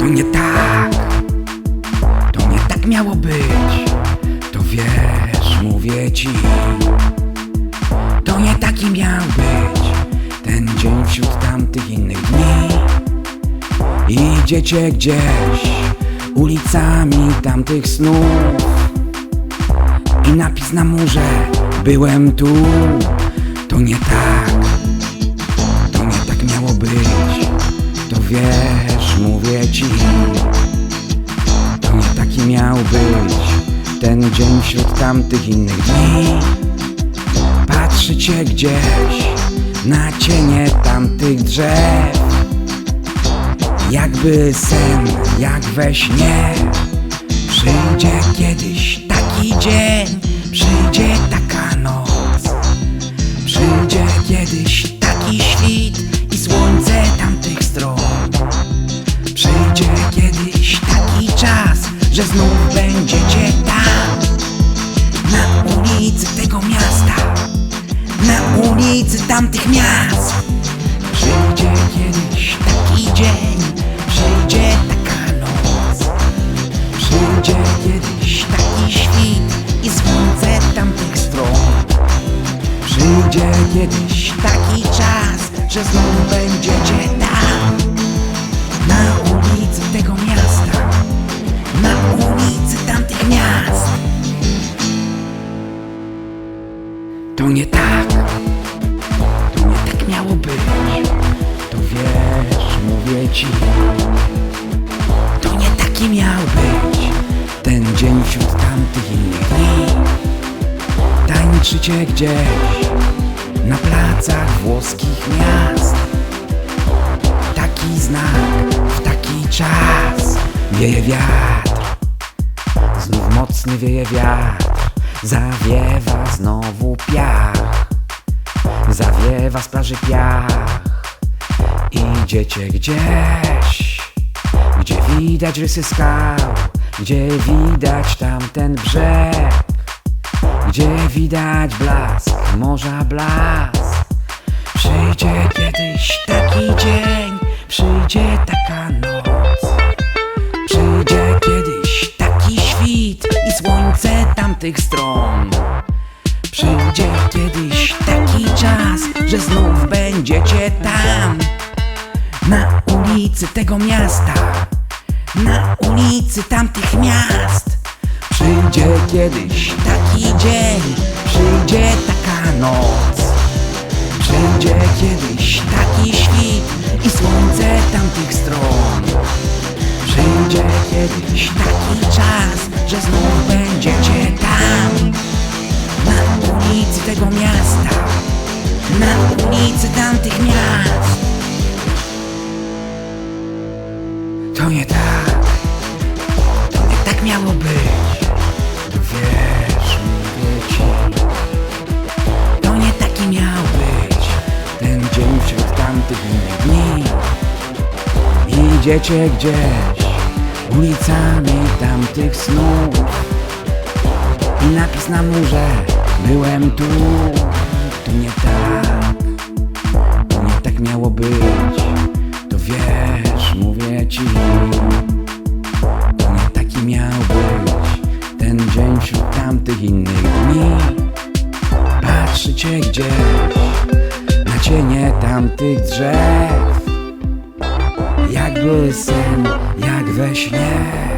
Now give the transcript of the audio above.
To nie tak, to nie tak miało być. To wiesz, mówię ci. To nie taki miał być ten dzień wśród tamtych innych dni. Idziecie gdzieś ulicami tamtych snów i napis na murze byłem tu. To nie tak, to nie tak miało być. To wiesz, mówię ci. To nie taki miał być ten dzień wśród tamtych innych dni. Patrzycie gdzieś na cienie tamtych drzew. Jakby sen, jak we śnie. Przyjdzie kiedyś taki dzień, przyjdzie taka noc. Przyjdzie kiedyś że znów będziecie tam. Na ulicy tego miasta, na ulicy tamtych miast. Przyjdzie kiedyś taki dzień, przyjdzie taka noc. Przyjdzie kiedyś taki świt i słońce tamtych stron. Przyjdzie kiedyś taki czas, że znów będziecie To nie tak, to nie tak miało być. To wiesz, mówię ci. To nie taki miał być ten dzień wśród tamtych innych dni. Tańczycie gdzieś na placach włoskich miast. Taki znak w taki czas wieje wiatr. Znów mocny wieje wiatr, zawiewa znowu piach. Zawiewa z plaży piach. Idziecie gdzieś, gdzie widać rysy skał, gdzie widać tamten brzeg, gdzie widać blask morza blask. Przyjdzie kiedyś taki dzień, przyjdzie taka noc. Tamtych stron. Przyjdzie kiedyś taki czas, że znów będziecie tam. Na ulicy tego miasta, na ulicy tamtych miast. Przyjdzie kiedyś taki dzień, przyjdzie taka noc. Przyjdzie kiedyś taki świt i słońce tamtych stron. Przyjdzie kiedyś taki czas, że znów ulicy tamtych miast. To nie tak, nie tak miało być. To wiesz, mówię ci. To nie taki miał być ten dzień wśród tamtych innych dni. Idziecie gdzieś ulicami tamtych snów i napis na murze byłem tu. To nie tak, miało być. To wiesz, mówię ci. Nie taki miał być ten dzień wśród tamtych innych dni. Patrzycie gdzieś na cienie tamtych drzew Jakby sen, jak we śnie